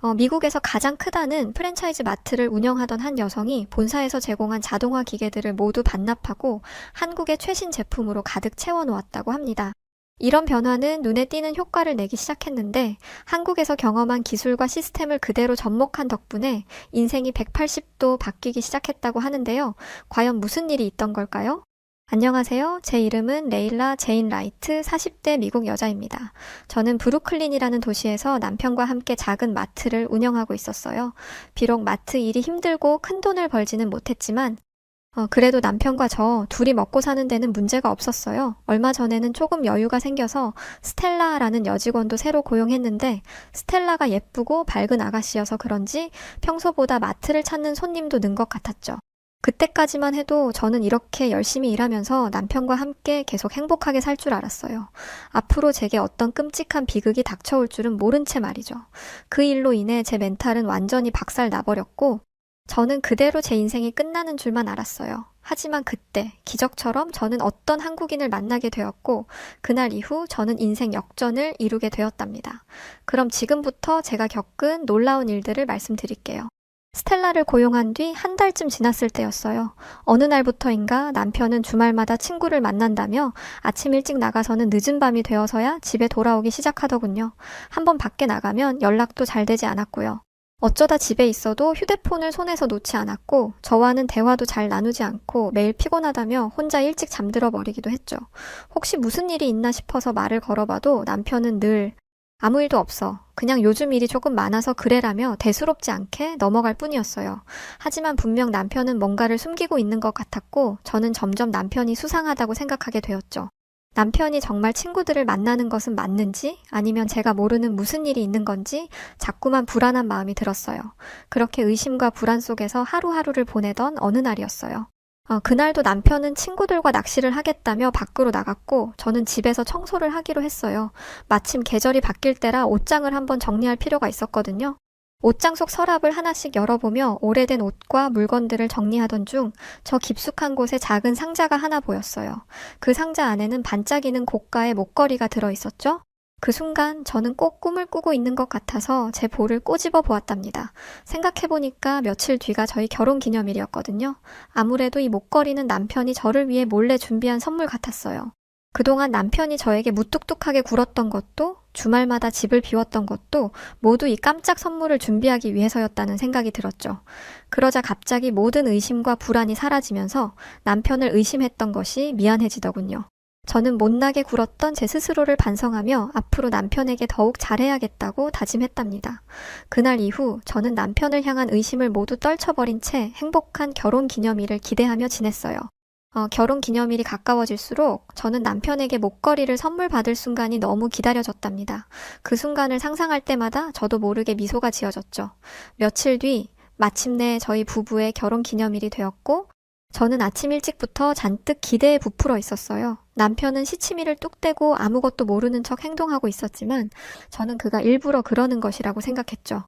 어, 미국에서 가장 크다는 프랜차이즈 마트를 운영하던 한 여성이 본사에서 제공한 자동화 기계들을 모두 반납하고 한국의 최신 제품으로 가득 채워놓았다고 합니다. 이런 변화는 눈에 띄는 효과를 내기 시작했는데 한국에서 경험한 기술과 시스템을 그대로 접목한 덕분에 인생이 180도 바뀌기 시작했다고 하는데요. 과연 무슨 일이 있던 걸까요? 안녕하세요. 제 이름은 레일라 제인 라이트 40대 미국 여자입니다. 저는 브루클린이라는 도시에서 남편과 함께 작은 마트를 운영하고 있었어요. 비록 마트 일이 힘들고 큰 돈을 벌지는 못했지만 어, 그래도 남편과 저 둘이 먹고 사는 데는 문제가 없었어요. 얼마 전에는 조금 여유가 생겨서 스텔라라는 여직원도 새로 고용했는데 스텔라가 예쁘고 밝은 아가씨여서 그런지 평소보다 마트를 찾는 손님도 는 것 같았죠. 그때까지만 해도 저는 이렇게 열심히 일하면서 남편과 함께 계속 행복하게 살 줄 알았어요. 앞으로 제게 어떤 끔찍한 비극이 닥쳐올 줄은 모른 채 말이죠. 그 일로 인해 제 멘탈은 완전히 박살 나버렸고 저는 그대로 제 인생이 끝나는 줄만 알았어요. 하지만 그때 기적처럼 저는 어떤 한국인을 만나게 되었고 그날 이후 저는 인생 역전을 이루게 되었답니다. 그럼 지금부터 제가 겪은 놀라운 일들을 말씀드릴게요. 스텔라를 고용한 뒤 한 달쯤 지났을 때였어요. 어느 날부터인가 남편은 주말마다 친구를 만난다며 아침 일찍 나가서는 늦은 밤이 되어서야 집에 돌아오기 시작하더군요. 한번 밖에 나가면 연락도 잘 되지 않았고요. 어쩌다 집에 있어도 휴대폰을 손에서 놓지 않았고 저와는 대화도 잘 나누지 않고 매일 피곤하다며 혼자 일찍 잠들어 버리기도 했죠. 혹시 무슨 일이 있나 싶어서 말을 걸어봐도 남편은 늘 아무 일도 없어. 그냥 요즘 일이 조금 많아서 그래라며 대수롭지 않게 넘어갈 뿐이었어요. 하지만 분명 남편은 뭔가를 숨기고 있는 것 같았고 저는 점점 남편이 수상하다고 생각하게 되었죠. 남편이 정말 친구들을 만나는 것은 맞는지 아니면 제가 모르는 무슨 일이 있는 건지 자꾸만 불안한 마음이 들었어요. 그렇게 의심과 불안 속에서 하루하루를 보내던 어느 날이었어요. 어, 그날도 남편은 친구들과 낚시를 하겠다며 밖으로 나갔고 저는 집에서 청소를 하기로 했어요. 마침 계절이 바뀔 때라 옷장을 한번 정리할 필요가 있었거든요. 옷장 속 서랍을 하나씩 열어보며 오래된 옷과 물건들을 정리하던 중 저 깊숙한 곳에 작은 상자가 하나 보였어요. 그 상자 안에는 반짝이는 고가의 목걸이가 들어 있었죠? 그 순간 저는 꼭 꿈을 꾸고 있는 것 같아서 제 볼을 꼬집어 보았답니다. 생각해보니까 며칠 뒤가 저희 결혼 기념일이었거든요. 아무래도 이 목걸이는 남편이 저를 위해 몰래 준비한 선물 같았어요. 그동안 남편이 저에게 무뚝뚝하게 굴었던 것도 주말마다 집을 비웠던 것도 모두 이 깜짝 선물을 준비하기 위해서였다는 생각이 들었죠. 그러자 갑자기 모든 의심과 불안이 사라지면서 남편을 의심했던 것이 미안해지더군요. 저는 못나게 굴었던 제 스스로를 반성하며 앞으로 남편에게 더욱 잘해야겠다고 다짐했답니다. 그날 이후 저는 남편을 향한 의심을 모두 떨쳐버린 채 행복한 결혼 기념일을 기대하며 지냈어요. 어, 결혼 기념일이 가까워질수록 저는 남편에게 목걸이를 선물 받을 순간이 너무 기다려졌답니다. 그 순간을 상상할 때마다 저도 모르게 미소가 지어졌죠. 며칠 뒤 마침내 저희 부부의 결혼 기념일이 되었고 저는 아침 일찍부터 잔뜩 기대에 부풀어 있었어요. 남편은 시치미를 뚝 떼고 아무것도 모르는 척 행동하고 있었지만 저는 그가 일부러 그러는 것이라고 생각했죠.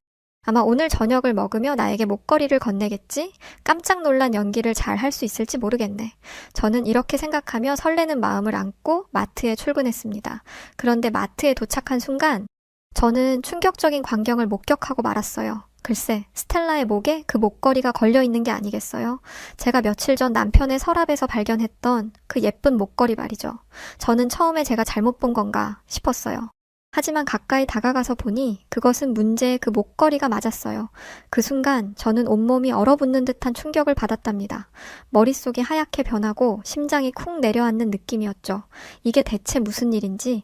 아마 오늘 저녁을 먹으며 나에게 목걸이를 건네겠지? 깜짝 놀란 연기를 잘 할 수 있을지 모르겠네. 저는 이렇게 생각하며 설레는 마음을 안고 마트에 출근했습니다. 그런데 마트에 도착한 순간 저는 충격적인 광경을 목격하고 말았어요. 글쎄, 스텔라의 목에 그 목걸이가 걸려 있는 게 아니겠어요? 제가 며칠 전 남편의 서랍에서 발견했던 그 예쁜 목걸이 말이죠. 저는 처음에 제가 잘못 본 건가 싶었어요. 하지만 가까이 다가가서 보니 그것은 문제의 그 목걸이가 맞았어요. 그 순간 저는 온몸이 얼어붙는 듯한 충격을 받았답니다. 머릿속이 하얗게 변하고 심장이 쿵 내려앉는 느낌이었죠. 이게 대체 무슨 일인지,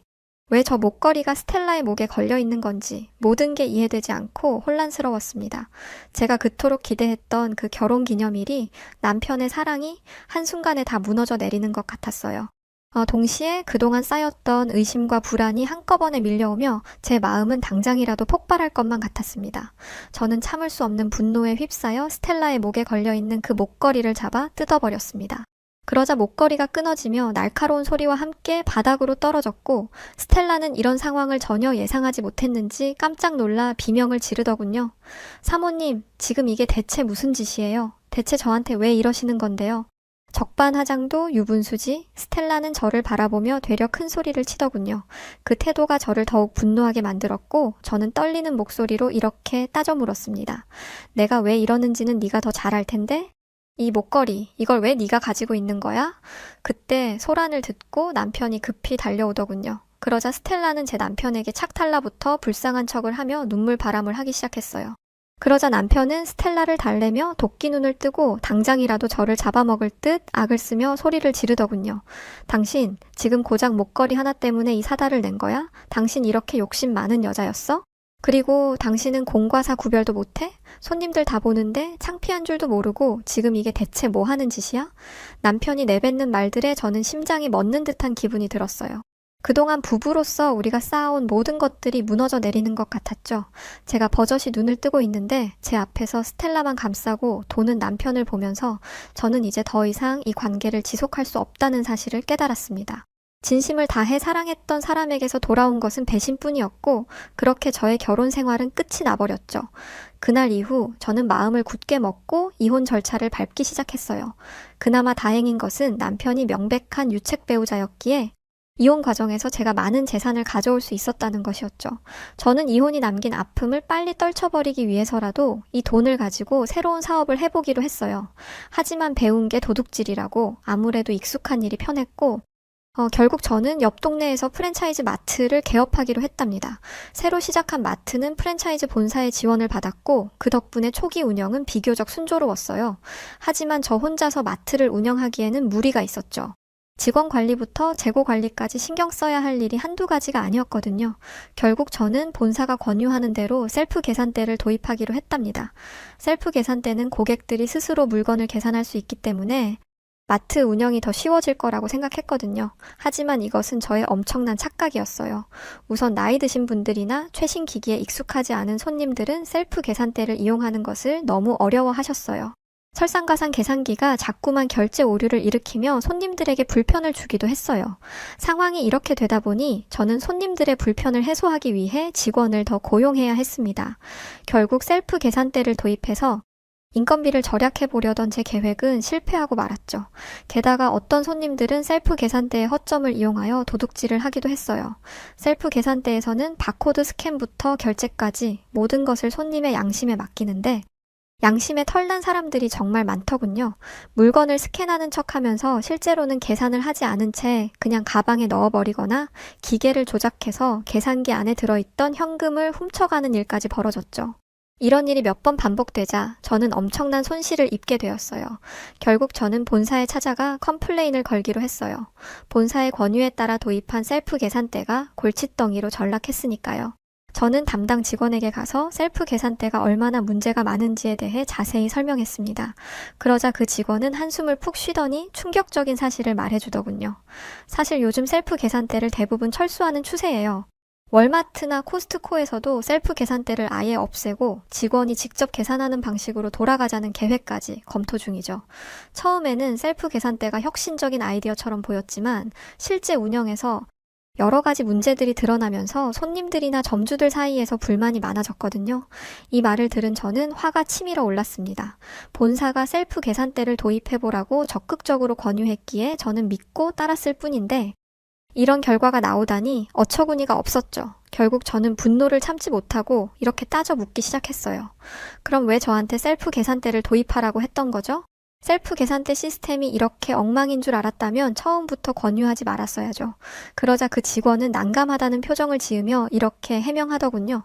왜 저 목걸이가 스텔라의 목에 걸려 있는 건지 모든 게 이해되지 않고 혼란스러웠습니다. 제가 그토록 기대했던 그 결혼 기념일이 남편의 사랑이 한순간에 다 무너져 내리는 것 같았어요. 어, 동시에 그동안 쌓였던 의심과 불안이 한꺼번에 밀려오며 제 마음은 당장이라도 폭발할 것만 같았습니다. 저는 참을 수 없는 분노에 휩싸여 스텔라의 목에 걸려 있는 그 목걸이를 잡아 뜯어버렸습니다. 그러자 목걸이가 끊어지며 날카로운 소리와 함께 바닥으로 떨어졌고 스텔라는 이런 상황을 전혀 예상하지 못했는지 깜짝 놀라 비명을 지르더군요. 사모님, 지금 이게 대체 무슨 짓이에요? 대체 저한테 왜 이러시는 건데요? 적반하장도 유분수지 스텔라는 저를 바라보며 되려 큰 소리를 치더군요. 그 태도가 저를 더욱 분노하게 만들었고 저는 떨리는 목소리로 이렇게 따져 물었습니다. 내가 왜 이러는지는 네가 더 잘 알 텐데? 이 목걸이 이걸 왜 네가 가지고 있는 거야? 그때 소란을 듣고 남편이 급히 달려오더군요. 그러자 스텔라는 제 남편에게 착 달라붙어 불쌍한 척을 하며 눈물 바람을 하기 시작했어요. 그러자 남편은 스텔라를 달래며 도끼 눈을 뜨고 당장이라도 저를 잡아먹을 듯 악을 쓰며 소리를 지르더군요. 당신, 지금 고작 목걸이 하나 때문에 이 사달을 낸 거야? 당신 이렇게 욕심 많은 여자였어? 그리고 당신은 공과 사 구별도 못해? 손님들 다 보는데 창피한 줄도 모르고 지금 이게 대체 뭐 하는 짓이야? 남편이 내뱉는 말들에 저는 심장이 멎는 듯한 기분이 들었어요. 그동안 부부로서 우리가 쌓아온 모든 것들이 무너져 내리는 것 같았죠. 제가 버젓이 눈을 뜨고 있는데 제 앞에서 스텔라만 감싸고 도는 남편을 보면서 저는 이제 더 이상 이 관계를 지속할 수 없다는 사실을 깨달았습니다. 진심을 다해 사랑했던 사람에게서 돌아온 것은 배신뿐이었고 그렇게 저의 결혼 생활은 끝이 나버렸죠. 그날 이후 저는 마음을 굳게 먹고 이혼 절차를 밟기 시작했어요. 그나마 다행인 것은 남편이 명백한 유책 배우자였기에 이혼 과정에서 제가 많은 재산을 가져올 수 있었다는 것이었죠. 저는 이혼이 남긴 아픔을 빨리 떨쳐버리기 위해서라도 이 돈을 가지고 새로운 사업을 해보기로 했어요. 하지만 배운 게 도둑질이라고 아무래도 익숙한 일이 편했고 어, 결국 저는 옆 동네에서 프랜차이즈 마트를 개업하기로 했답니다. 새로 시작한 마트는 프랜차이즈 본사의 지원을 받았고 그 덕분에 초기 운영은 비교적 순조로웠어요. 하지만 저 혼자서 마트를 운영하기에는 무리가 있었죠. 직원 관리부터 재고 관리까지 신경 써야 할 일이 한두 가지가 아니었거든요. 결국 저는 본사가 권유하는 대로 셀프 계산대를 도입하기로 했답니다. 셀프 계산대는 고객들이 스스로 물건을 계산할 수 있기 때문에 마트 운영이 더 쉬워질 거라고 생각했거든요. 하지만 이것은 저의 엄청난 착각이었어요. 우선 나이 드신 분들이나 최신 기기에 익숙하지 않은 손님들은 셀프 계산대를 이용하는 것을 너무 어려워 하셨어요. 설상가상 계산기가 자꾸만 결제 오류를 일으키며 손님들에게 불편을 주기도 했어요. 상황이 이렇게 되다 보니 저는 손님들의 불편을 해소하기 위해 직원을 더 고용해야 했습니다. 결국 셀프 계산대를 도입해서 인건비를 절약해 보려던 제 계획은 실패하고 말았죠. 게다가 어떤 손님들은 셀프 계산대의 허점을 이용하여 도둑질을 하기도 했어요. 셀프 계산대에서는 바코드 스캔부터 결제까지 모든 것을 손님의 양심에 맡기는데 양심에 털난 사람들이 정말 많더군요. 물건을 스캔하는 척 하면서 실제로는 계산을 하지 않은 채 그냥 가방에 넣어버리거나 기계를 조작해서 계산기 안에 들어있던 현금을 훔쳐가는 일까지 벌어졌죠. 이런 일이 몇 번 반복되자 저는 엄청난 손실을 입게 되었어요. 결국 저는 본사에 찾아가 컴플레인을 걸기로 했어요. 본사의 권유에 따라 도입한 셀프 계산대가 골칫덩이로 전락했으니까요. 저는 담당 직원에게 가서 셀프 계산대가 얼마나 문제가 많은지에 대해 자세히 설명했습니다. 그러자 그 직원은 한숨을 푹 쉬더니 충격적인 사실을 말해주더군요. 사실 요즘 셀프 계산대를 대부분 철수하는 추세예요. 월마트나 코스트코에서도 셀프 계산대를 아예 없애고 직원이 직접 계산하는 방식으로 돌아가자는 계획까지 검토 중이죠. 처음에는 셀프 계산대가 혁신적인 아이디어처럼 보였지만 실제 운영에서 여러 가지 문제들이 드러나면서 손님들이나 점주들 사이에서 불만이 많아졌거든요. 이 말을 들은 저는 화가 치밀어 올랐습니다. 본사가 셀프 계산대를 도입해보라고 적극적으로 권유했기에 저는 믿고 따랐을 뿐인데 이런 결과가 나오다니 어처구니가 없었죠. 결국 저는 분노를 참지 못하고 이렇게 따져 묻기 시작했어요. 그럼 왜 저한테 셀프 계산대를 도입하라고 했던 거죠? 셀프 계산대 시스템이 이렇게 엉망인 줄 알았다면 처음부터 권유하지 말았어야죠. 그러자 그 직원은 난감하다는 표정을 지으며 이렇게 해명하더군요.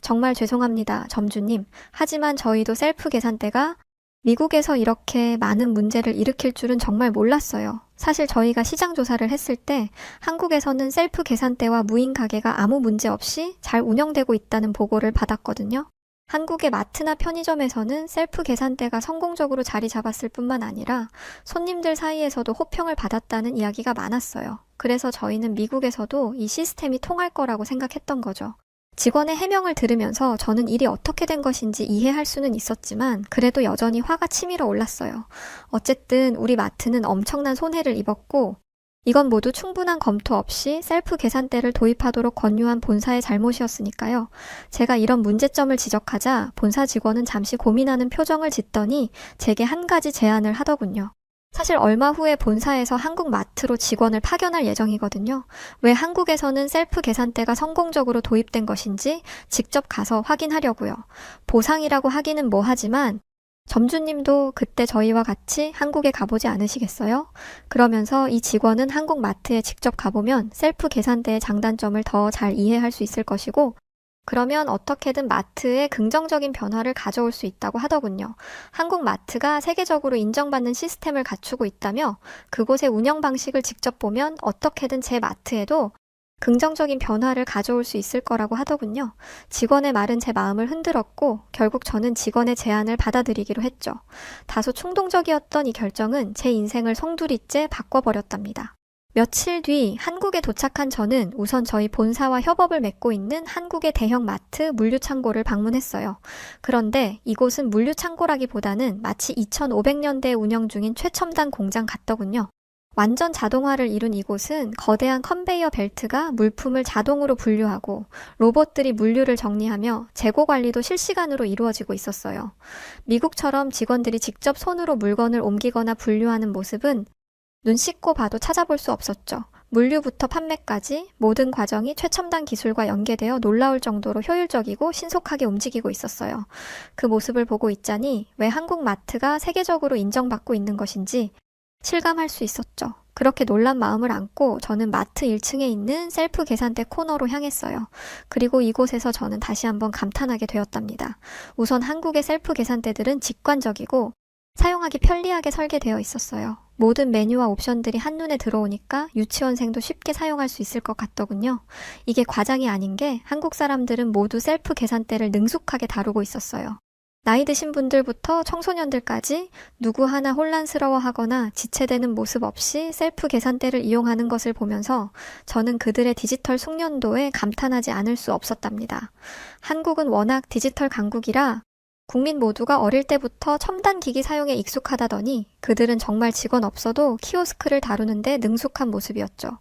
정말 죄송합니다, 점주님. 하지만 저희도 셀프 계산대가 미국에서 이렇게 많은 문제를 일으킬 줄은 정말 몰랐어요. 사실 저희가 시장 조사를 했을 때 한국에서는 셀프 계산대와 무인 가게가 아무 문제 없이 잘 운영되고 있다는 보고를 받았거든요. 한국의 마트나 편의점에서는 셀프 계산대가 성공적으로 자리 잡았을 뿐만 아니라 손님들 사이에서도 호평을 받았다는 이야기가 많았어요. 그래서 저희는 미국에서도 이 시스템이 통할 거라고 생각했던 거죠. 직원의 해명을 들으면서 저는 일이 어떻게 된 것인지 이해할 수는 있었지만 그래도 여전히 화가 치밀어 올랐어요. 어쨌든 우리 마트는 엄청난 손해를 입었고 이건 모두 충분한 검토 없이 셀프 계산대를 도입하도록 권유한 본사의 잘못이었으니까요. 제가 이런 문제점을 지적하자 본사 직원은 잠시 고민하는 표정을 짓더니 제게 한 가지 제안을 하더군요. 사실 얼마 후에 본사에서 한국 마트로 직원을 파견할 예정이거든요. 왜 한국에서는 셀프 계산대가 성공적으로 도입된 것인지 직접 가서 확인하려고요. 보상이라고 하기는 뭐하지만 점주님도 그때 저희와 같이 한국에 가보지 않으시겠어요? 그러면서 이 직원은 한국 마트에 직접 가보면 셀프 계산대의 장단점을 더 잘 이해할 수 있을 것이고 그러면 어떻게든 마트에 긍정적인 변화를 가져올 수 있다고 하더군요. 한국 마트가 세계적으로 인정받는 시스템을 갖추고 있다며 그곳의 운영 방식을 직접 보면 어떻게든 제 마트에도 긍정적인 변화를 가져올 수 있을 거라고 하더군요. 직원의 말은 제 마음을 흔들었고 결국 저는 직원의 제안을 받아들이기로 했죠. 다소 충동적이었던 이 결정은 제 인생을 송두리째 바꿔버렸답니다. 며칠 뒤 한국에 도착한 저는 우선 저희 본사와 협업을 맺고 있는 한국의 대형 마트 물류창고를 방문했어요. 그런데 이곳은 물류창고라기보다는 마치 2500년대에 운영 중인 최첨단 공장 같더군요. 완전 자동화를 이룬 이곳은 거대한 컨베이어 벨트가 물품을 자동으로 분류하고 로봇들이 물류를 정리하며 재고 관리도 실시간으로 이루어지고 있었어요. 미국처럼 직원들이 직접 손으로 물건을 옮기거나 분류하는 모습은 눈 씻고 봐도 찾아볼 수 없었죠. 물류부터 판매까지 모든 과정이 최첨단 기술과 연계되어 놀라울 정도로 효율적이고 신속하게 움직이고 있었어요. 그 모습을 보고 있자니 왜 한국 마트가 세계적으로 인정받고 있는 것인지 실감할 수 있었죠. 그렇게 놀란 마음을 안고 저는 마트 1층에 있는 셀프 계산대 코너로 향했어요. 그리고 이곳에서 저는 다시 한번 감탄하게 되었답니다. 우선 한국의 셀프 계산대들은 직관적이고 사용하기 편리하게 설계되어 있었어요. 모든 메뉴와 옵션들이 한눈에 들어오니까 유치원생도 쉽게 사용할 수 있을 것 같더군요. 이게 과장이 아닌 게 한국 사람들은 모두 셀프 계산대를 능숙하게 다루고 있었어요. 나이 드신 분들부터 청소년들까지 누구 하나 혼란스러워하거나 지체되는 모습 없이 셀프 계산대를 이용하는 것을 보면서 저는 그들의 디지털 숙련도에 감탄하지 않을 수 없었답니다. 한국은 워낙 디지털 강국이라 국민 모두가 어릴 때부터 첨단 기기 사용에 익숙하다더니 그들은 정말 직원 없어도 키오스크를 다루는데 능숙한 모습이었죠.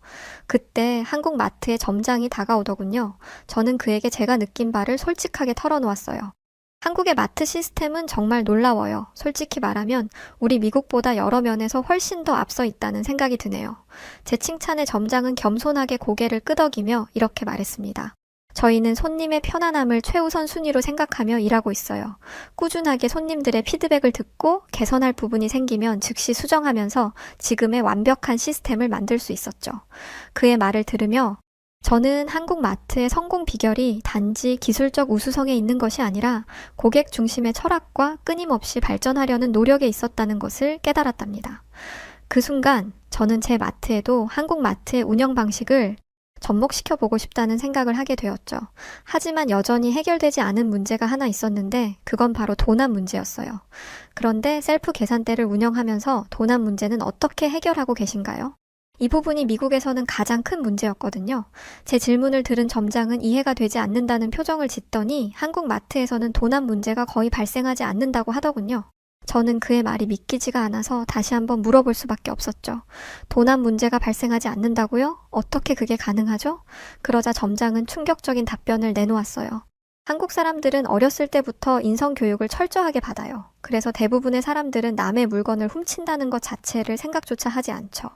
그때 한국 마트의 점장이 다가오더군요. 저는 그에게 제가 느낀 바를 솔직하게 털어놓았어요. 한국의 마트 시스템은 정말 놀라워요. 솔직히 말하면 우리 미국보다 여러 면에서 훨씬 더 앞서 있다는 생각이 드네요. 제 칭찬에 점장은 겸손하게 고개를 끄덕이며 이렇게 말했습니다. 저희는 손님의 편안함을 최우선 순위로 생각하며 일하고 있어요. 꾸준하게 손님들의 피드백을 듣고 개선할 부분이 생기면 즉시 수정하면서 지금의 완벽한 시스템을 만들 수 있었죠. 그의 말을 들으며 저는 한국 마트의 성공 비결이 단지 기술적 우수성에 있는 것이 아니라 고객 중심의 철학과 끊임없이 발전하려는 노력에 있었다는 것을 깨달았답니다. 그 순간 저는 제 마트에도 한국 마트의 운영 방식을 접목시켜 보고 싶다는 생각을 하게 되었죠. 하지만 여전히 해결되지 않은 문제가 하나 있었는데 그건 바로 도난 문제였어요. 그런데 셀프 계산대를 운영하면서 도난 문제는 어떻게 해결하고 계신가요? 이 부분이 미국에서는 가장 큰 문제였거든요. 제 질문을 들은 점장은 이해가 되지 않는다는 표정을 짓더니 한국 마트에서는 도난 문제가 거의 발생하지 않는다고 하더군요. 저는 그의 말이 믿기지가 않아서 다시 한번 물어볼 수밖에 없었죠. 도난 문제가 발생하지 않는다고요? 어떻게 그게 가능하죠? 그러자 점장은 충격적인 답변을 내놓았어요. 한국 사람들은 어렸을 때부터 인성 교육을 철저하게 받아요. 그래서 대부분의 사람들은 남의 물건을 훔친다는 것 자체를 생각조차 하지 않죠.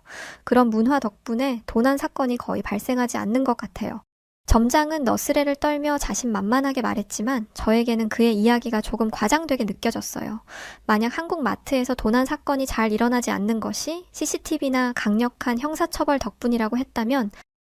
그런 문화 덕분에 도난 사건이 거의 발생하지 않는 것 같아요. 점장은 너스레를 떨며 자신 만만하게 말했지만 저에게는 그의 이야기가 조금 과장되게 느껴졌어요. 만약 한국 마트에서 도난 사건이 잘 일어나지 않는 것이 CCTV나 강력한 형사처벌 덕분이라고 했다면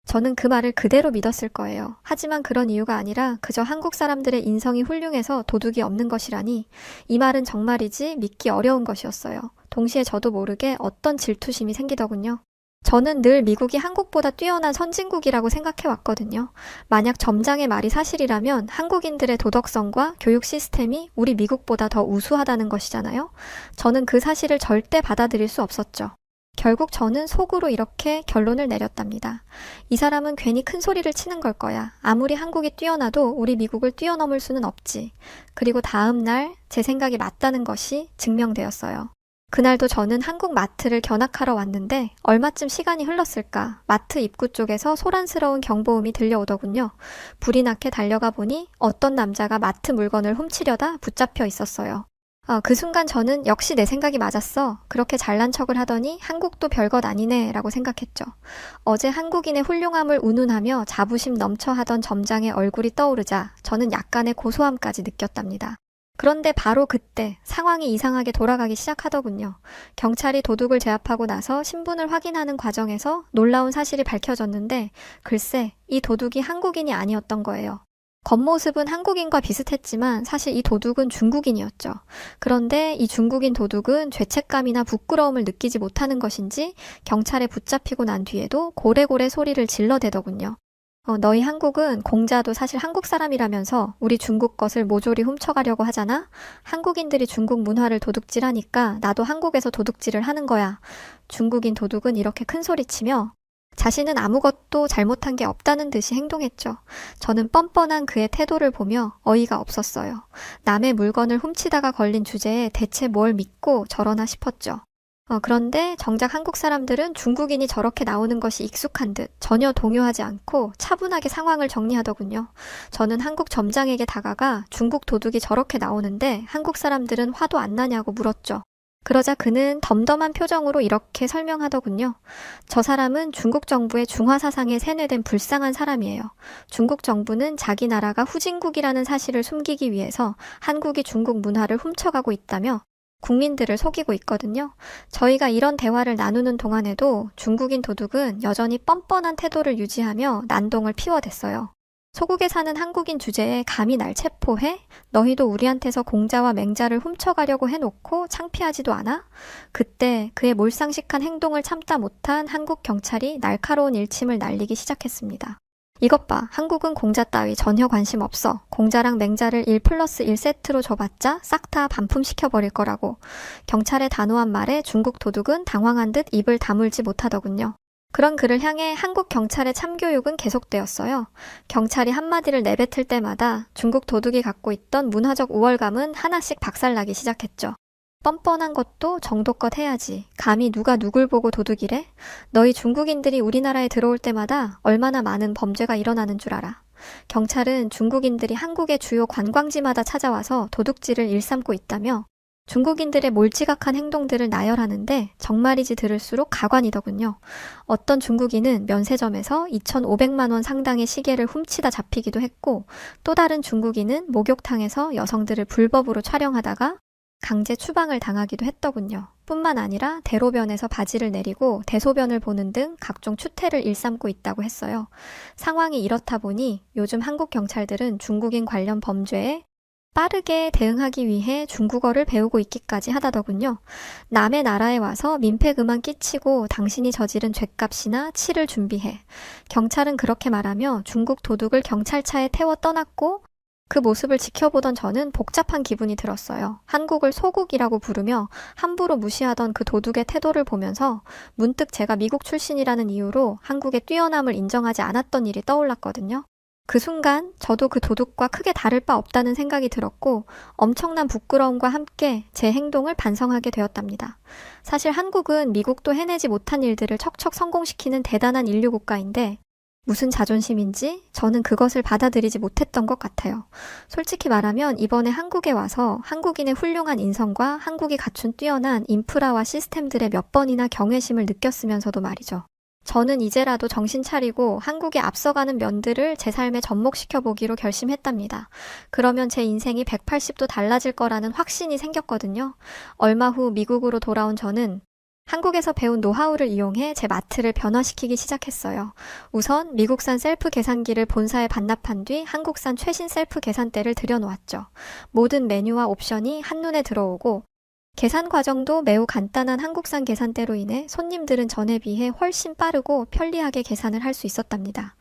저는 그 말을 그대로 믿었을 거예요. 하지만 그런 이유가 아니라 그저 한국 사람들의 인성이 훌륭해서 도둑이 없는 것이라니 이 말은 정말이지 믿기 어려운 것이었어요. 동시에 저도 모르게 어떤 질투심이 생기더군요. 저는 늘 미국이 한국보다 뛰어난 선진국이라고 생각해 왔거든요. 만약 점장의 말이 사실이라면 한국인들의 도덕성과 교육 시스템이 우리 미국보다 더 우수하다는 것이잖아요. 저는 그 사실을 절대 받아들일 수 없었죠. 결국 저는 속으로 이렇게 결론을 내렸답니다. 이 사람은 괜히 큰 소리를 치는 걸 거야. 아무리 한국이 뛰어나도 우리 미국을 뛰어넘을 수는 없지. 그리고 다음 날 제 생각이 맞다는 것이 증명되었어요. 그날도 저는 한국 마트를 견학하러 왔는데 얼마쯤 시간이 흘렀을까 마트 입구 쪽에서 소란스러운 경보음이 들려오더군요. 불이 나게 달려가 보니 어떤 남자가 마트 물건을 훔치려다 붙잡혀 있었어요. 아, 그 순간 저는 역시 내 생각이 맞았어. 그렇게 잘난 척을 하더니 한국도 별것 아니네 라고 생각했죠. 어제 한국인의 훌륭함을 운운하며 자부심 넘쳐 하던 점장의 얼굴이 떠오르자 저는 약간의 고소함까지 느꼈답니다. 그런데 바로 그때 상황이 이상하게 돌아가기 시작하더군요. 경찰이 도둑을 제압하고 나서 신분을 확인하는 과정에서 놀라운 사실이 밝혀졌는데 글쎄 이 도둑이 한국인이 아니었던 거예요. 겉모습은 한국인과 비슷했지만 사실 이 도둑은 중국인이었죠. 그런데 이 중국인 도둑은 죄책감이나 부끄러움을 느끼지 못하는 것인지 경찰에 붙잡히고 난 뒤에도 고래고래 소리를 질러대더군요. 어, 너희 한국은 공자도 사실 한국 사람이라면서 우리 중국 것을 모조리 훔쳐가려고 하잖아? 한국인들이 중국 문화를 도둑질하니까 나도 한국에서 도둑질을 하는 거야. 중국인 도둑은 이렇게 큰 소리치며 자신은 아무것도 잘못한 게 없다는 듯이 행동했죠. 저는 뻔뻔한 그의 태도를 보며 어이가 없었어요. 남의 물건을 훔치다가 걸린 주제에 대체 뭘 믿고 저러나 싶었죠. 어, 그런데 정작 한국 사람들은 중국인이 저렇게 나오는 것이 익숙한 듯 전혀 동요하지 않고 차분하게 상황을 정리하더군요. 저는 한국 점장에게 다가가 중국 도둑이 저렇게 나오는데 한국 사람들은 화도 안 나냐고 물었죠. 그러자 그는 덤덤한 표정으로 이렇게 설명하더군요. 저 사람은 중국 정부의 중화 사상에 세뇌된 불쌍한 사람이에요. 중국 정부는 자기 나라가 후진국이라는 사실을 숨기기 위해서 한국이 중국 문화를 훔쳐가고 있다며 국민들을 속이고 있거든요. 저희가 이런 대화를 나누는 동안에도 중국인 도둑은 여전히 뻔뻔한 태도를 유지하며 난동을 피워댔어요. 소국에 사는 한국인 주제에 감히 날 체포해? 너희도 우리한테서 공자와 맹자를 훔쳐가려고 해놓고 창피하지도 않아? 그때 그의 몰상식한 행동을 참다 못한 한국 경찰이 날카로운 일침을 날리기 시작했습니다. 이것 봐. 한국은 공자 따위 전혀 관심 없어. 공자랑 맹자를 1 플러스 1세트로 줘봤자 싹 다 반품시켜버릴 거라고. 경찰의 단호한 말에 중국 도둑은 당황한 듯 입을 다물지 못하더군요. 그런 그를 향해 한국 경찰의 참교육은 계속되었어요. 경찰이 한마디를 내뱉을 때마다 중국 도둑이 갖고 있던 문화적 우월감은 하나씩 박살나기 시작했죠. 뻔뻔한 것도 정도껏 해야지. 감히 누가 누굴 보고 도둑이래? 너희 중국인들이 우리나라에 들어올 때마다 얼마나 많은 범죄가 일어나는 줄 알아. 경찰은 중국인들이 한국의 주요 관광지마다 찾아와서 도둑질을 일삼고 있다며 중국인들의 몰지각한 행동들을 나열하는데 정말이지 들을수록 가관이더군요. 어떤 중국인은 면세점에서 2,500만 원 상당의 시계를 훔치다 잡히기도 했고 또 다른 중국인은 목욕탕에서 여성들을 불법으로 촬영하다가 강제 추방을 당하기도 했더군요. 뿐만 아니라 대로변에서 바지를 내리고 대소변을 보는 등 각종 추태를 일삼고 있다고 했어요. 상황이 이렇다 보니 요즘 한국 경찰들은 중국인 관련 범죄에 빠르게 대응하기 위해 중국어를 배우고 있기까지 하다더군요. 남의 나라에 와서 민폐 그만 끼치고 당신이 저지른 죄값이나 치를 준비해. 경찰은 그렇게 말하며 중국 도둑을 경찰차에 태워 떠났고 그 모습을 지켜보던 저는 복잡한 기분이 들었어요. 한국을 소국이라고 부르며 함부로 무시하던 그 도둑의 태도를 보면서 문득 제가 미국 출신이라는 이유로 한국의 뛰어남을 인정하지 않았던 일이 떠올랐거든요. 그 순간 저도 그 도둑과 크게 다를 바 없다는 생각이 들었고 엄청난 부끄러움과 함께 제 행동을 반성하게 되었답니다. 사실 한국은 미국도 해내지 못한 일들을 척척 성공시키는 대단한 인류 국가인데 무슨 자존심인지 저는 그것을 받아들이지 못했던 것 같아요. 솔직히 말하면 이번에 한국에 와서 한국인의 훌륭한 인성과 한국이 갖춘 뛰어난 인프라와 시스템들의 몇 번이나 경외심을 느꼈으면서도 말이죠. 저는 이제라도 정신 차리고 한국에 앞서가는 면들을 제 삶에 접목시켜 보기로 결심했답니다. 그러면 제 인생이 180도 달라질 거라는 확신이 생겼거든요. 얼마 후 미국으로 돌아온 저는 한국에서 배운 노하우를 이용해 제 마트를 변화시키기 시작했어요. 우선 미국산 셀프 계산기를 본사에 반납한 뒤 한국산 최신 셀프 계산대를 들여놓았죠. 모든 메뉴와 옵션이 한눈에 들어오고 계산 과정도 매우 간단한 한국산 계산대로 인해 손님들은 전에 비해 훨씬 빠르고 편리하게 계산을 할 수 있었답니다.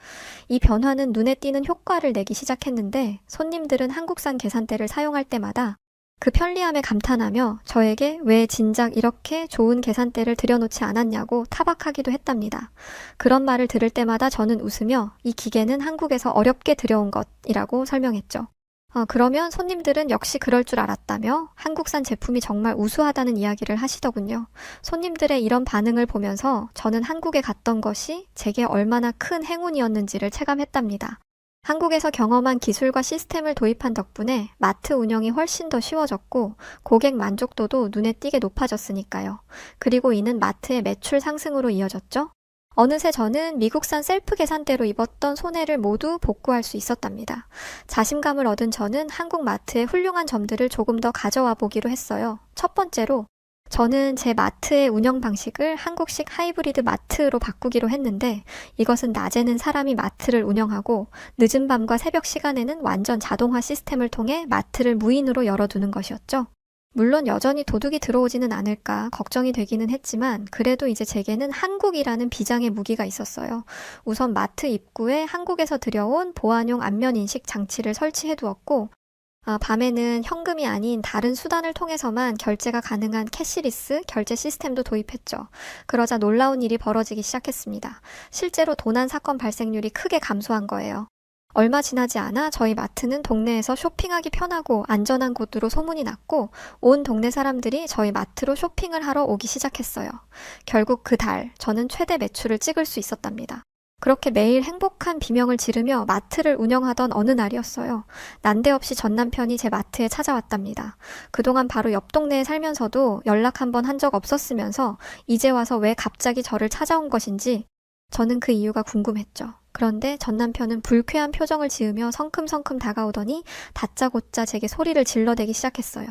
이 변화는 눈에 띄는 효과를 내기 시작했는데 손님들은 한국산 계산대를 사용할 때마다 그 편리함에 감탄하며 저에게 왜 진작 이렇게 좋은 계산대를 들여놓지 않았냐고 타박하기도 했답니다. 그런 말을 들을 때마다 저는 웃으며 이 기계는 한국에서 어렵게 들여온 것이라고 설명했죠. 어, 그러면 손님들은 역시 그럴 줄 알았다며 한국산 제품이 정말 우수하다는 이야기를 하시더군요. 손님들의 이런 반응을 보면서 저는 한국에 갔던 것이 제게 얼마나 큰 행운이었는지를 체감했답니다. 한국에서 경험한 기술과 시스템을 도입한 덕분에 마트 운영이 훨씬 더 쉬워졌고 고객 만족도도 눈에 띄게 높아졌으니까요. 그리고 이는 마트의 매출 상승으로 이어졌죠. 어느새 저는 미국산 셀프 계산대로 입었던 손해를 모두 복구할 수 있었답니다. 자신감을 얻은 저는 한국 마트의 훌륭한 점들을 조금 더 가져와 보기로 했어요. 첫 번째로 저는 제 마트의 운영 방식을 한국식 하이브리드 마트로 바꾸기로 했는데 이것은 낮에는 사람이 마트를 운영하고 늦은 밤과 새벽 시간에는 완전 자동화 시스템을 통해 마트를 무인으로 열어두는 것이었죠. 물론 여전히 도둑이 들어오지는 않을까 걱정이 되기는 했지만 그래도 이제 제게는 한국이라는 비장의 무기가 있었어요. 우선 마트 입구에 한국에서 들여온 보안용 안면 인식 장치를 설치해 두었고 아, 밤에는 현금이 아닌 다른 수단을 통해서만 결제가 가능한 캐시리스 결제 시스템도 도입했죠. 그러자 놀라운 일이 벌어지기 시작했습니다. 실제로 도난 사건 발생률이 크게 감소한 거예요. 얼마 지나지 않아 저희 마트는 동네에서 쇼핑하기 편하고 안전한 곳으로 소문이 났고 온 동네 사람들이 저희 마트로 쇼핑을 하러 오기 시작했어요. 결국 그 달 저는 최대 매출을 찍을 수 있었답니다. 그렇게 매일 행복한 비명을 지르며 마트를 운영하던 어느 날이었어요. 난데없이 전 남편이 제 마트에 찾아왔답니다. 그동안 바로 옆 동네에 살면서도 연락 한 번 한 적 없었으면서 이제 와서 왜 갑자기 저를 찾아온 것인지 저는 그 이유가 궁금했죠. 그런데 전 남편은 불쾌한 표정을 지으며 성큼성큼 다가오더니 다짜고짜 제게 소리를 질러대기 시작했어요.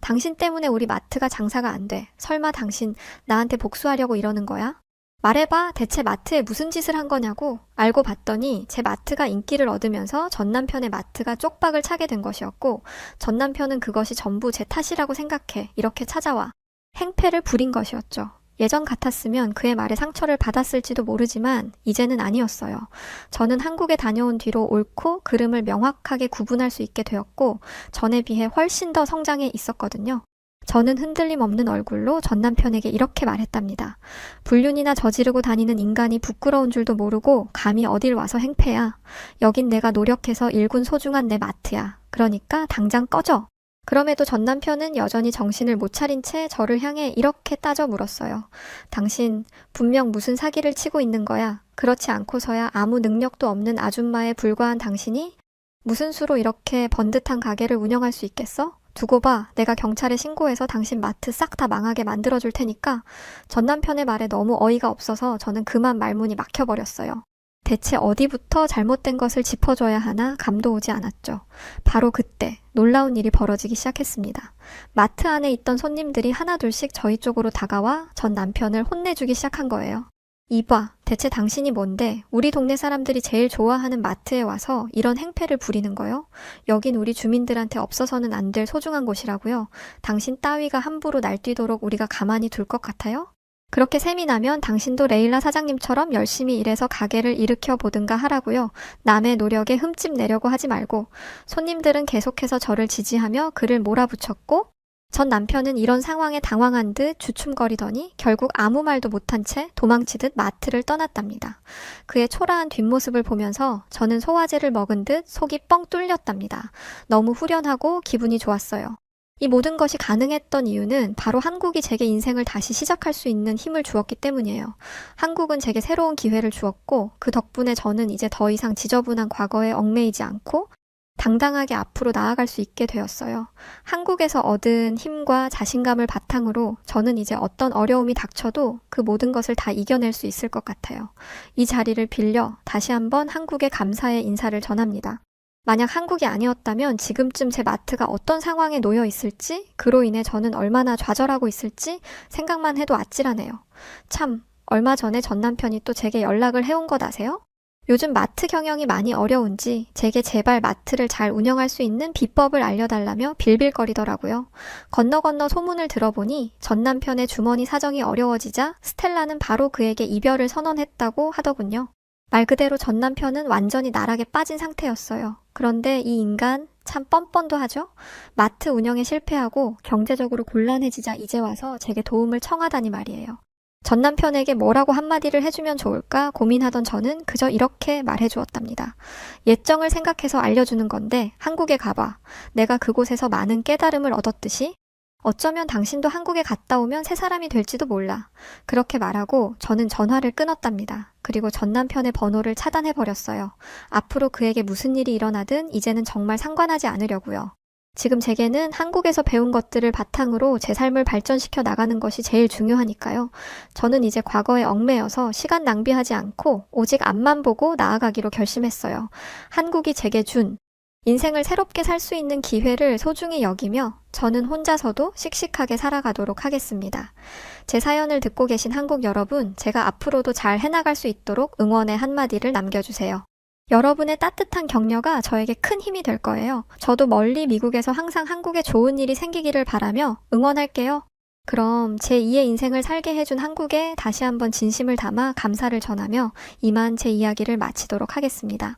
당신 때문에 우리 마트가 장사가 안 돼. 설마 당신 나한테 복수하려고 이러는 거야? 말해봐. 대체 마트에 무슨 짓을 한 거냐고. 알고 봤더니 제 마트가 인기를 얻으면서 전 남편의 마트가 쪽박을 차게 된 것이었고, 전 남편은 그것이 전부 제 탓이라고 생각해 이렇게 찾아와 행패를 부린 것이었죠. 예전 같았으면 그의 말에 상처를 받았을지도 모르지만 이제는 아니었어요. 저는 한국에 다녀온 뒤로 옳고 그름을 명확하게 구분할 수 있게 되었고 전에 비해 훨씬 더 성장해 있었거든요. 저는 흔들림 없는 얼굴로 전 남편에게 이렇게 말했답니다. 불륜이나 저지르고 다니는 인간이 부끄러운 줄도 모르고 감히 어딜 와서 행패야. 여긴 내가 노력해서 일군 소중한 내 마트야. 그러니까 당장 꺼져. 그럼에도 전 남편은 여전히 정신을 못 차린 채 저를 향해 이렇게 따져 물었어요. 당신 분명 무슨 사기를 치고 있는 거야. 그렇지 않고서야 아무 능력도 없는 아줌마에 불과한 당신이 무슨 수로 이렇게 번듯한 가게를 운영할 수 있겠어? 두고 봐. 내가 경찰에 신고해서 당신 마트 싹 다 망하게 만들어줄 테니까. 전 남편의 말에 너무 어이가 없어서 저는 그만 말문이 막혀버렸어요. 대체 어디부터 잘못된 것을 짚어줘야 하나 감도 오지 않았죠. 바로 그때 놀라운 일이 벌어지기 시작했습니다. 마트 안에 있던 손님들이 하나둘씩 저희 쪽으로 다가와 전 남편을 혼내주기 시작한 거예요. 이봐, 대체 당신이 뭔데 우리 동네 사람들이 제일 좋아하는 마트에 와서 이런 행패를 부리는 거요? 여긴 우리 주민들한테 없어서는 안 될 소중한 곳이라고요. 당신 따위가 함부로 날뛰도록 우리가 가만히 둘 것 같아요? 그렇게 셈이 나면 당신도 레일라 사장님처럼 열심히 일해서 가게를 일으켜 보든가 하라고요. 남의 노력에 흠집 내려고 하지 말고 손님들은 계속해서 저를 지지하며 그를 몰아붙였고 전 남편은 이런 상황에 당황한 듯 주춤거리더니 결국 아무 말도 못한 채 도망치듯 마트를 떠났답니다. 그의 초라한 뒷모습을 보면서 저는 소화제를 먹은 듯 속이 뻥 뚫렸답니다. 너무 후련하고 기분이 좋았어요. 이 모든 것이 가능했던 이유는 바로 한국이 제게 인생을 다시 시작할 수 있는 힘을 주었기 때문이에요. 한국은 제게 새로운 기회를 주었고 그 덕분에 저는 이제 더 이상 지저분한 과거에 얽매이지 않고 당당하게 앞으로 나아갈 수 있게 되었어요. 한국에서 얻은 힘과 자신감을 바탕으로 저는 이제 어떤 어려움이 닥쳐도 그 모든 것을 다 이겨낼 수 있을 것 같아요. 이 자리를 빌려 다시 한번 한국에 감사의 인사를 전합니다. 만약 한국이 아니었다면 지금쯤 제 마트가 어떤 상황에 놓여 있을지, 그로 인해 저는 얼마나 좌절하고 있을지 생각만 해도 아찔하네요. 참, 얼마 전에 전 남편이 또 제게 연락을 해온 것 아세요? 요즘 마트 경영이 많이 어려운지 제게 제발 마트를 잘 운영할 수 있는 비법을 알려달라며 빌빌거리더라고요. 건너 건너 소문을 들어보니 전 남편의 주머니 사정이 어려워지자 스텔라는 바로 그에게 이별을 선언했다고 하더군요. 말 그대로 전 남편은 완전히 나락에 빠진 상태였어요. 그런데 이 인간 참 뻔뻔도 하죠? 마트 운영에 실패하고 경제적으로 곤란해지자 이제 와서 제게 도움을 청하다니 말이에요. 전 남편에게 뭐라고 한마디를 해주면 좋을까 고민하던 저는 그저 이렇게 말해주었답니다. 예정을 생각해서 알려주는 건데 한국에 가봐. 내가 그곳에서 많은 깨달음을 얻었듯이 어쩌면 당신도 한국에 갔다 오면 새 사람이 될지도 몰라. 그렇게 말하고 저는 전화를 끊었답니다. 그리고 전 남편의 번호를 차단해버렸어요. 앞으로 그에게 무슨 일이 일어나든 이제는 정말 상관하지 않으려고요. 지금 제게는 한국에서 배운 것들을 바탕으로 제 삶을 발전시켜 나가는 것이 제일 중요하니까요. 저는 이제 과거에 얽매여서 시간 낭비하지 않고 오직 앞만 보고 나아가기로 결심했어요. 한국이 제게 준 인생을 새롭게 살 수 있는 기회를 소중히 여기며 저는 혼자서도 씩씩하게 살아가도록 하겠습니다. 제 사연을 듣고 계신 한국 여러분, 제가 앞으로도 잘 해나갈 수 있도록 응원의 한마디를 남겨주세요. 여러분의 따뜻한 격려가 저에게 큰 힘이 될 거예요. 저도 멀리 미국에서 항상 한국에 좋은 일이 생기기를 바라며 응원할게요. 그럼 제 2의 인생을 살게 해준 한국에 다시 한번 진심을 담아 감사를 전하며 이만 제 이야기를 마치도록 하겠습니다.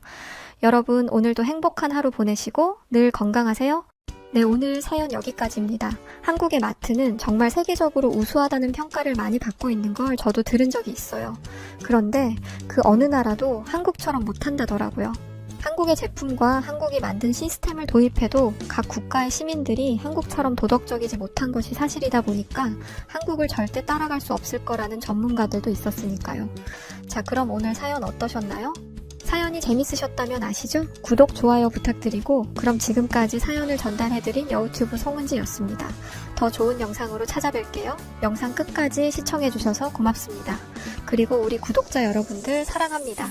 여러분 오늘도 행복한 하루 보내시고 늘 건강하세요. 네, 오늘 사연 여기까지입니다. 한국의 마트는 정말 세계적으로 우수하다는 평가를 많이 받고 있는 걸 저도 들은 적이 있어요. 그런데 그 어느 나라도 한국처럼 못한다더라고요. 한국의 제품과 한국이 만든 시스템을 도입해도 각 국가의 시민들이 한국처럼 도덕적이지 못한 것이 사실이다 보니까 한국을 절대 따라갈 수 없을 거라는 전문가들도 있었으니까요. 자, 그럼 오늘 사연 어떠셨나요? 사연이 재밌으셨다면 아시죠? 구독, 좋아요 부탁드리고 그럼 지금까지 사연을 전달해드린 여우튜브 송은지였습니다. 더 좋은 영상으로 찾아뵐게요. 영상 끝까지 시청해주셔서 고맙습니다. 그리고 우리 구독자 여러분들 사랑합니다.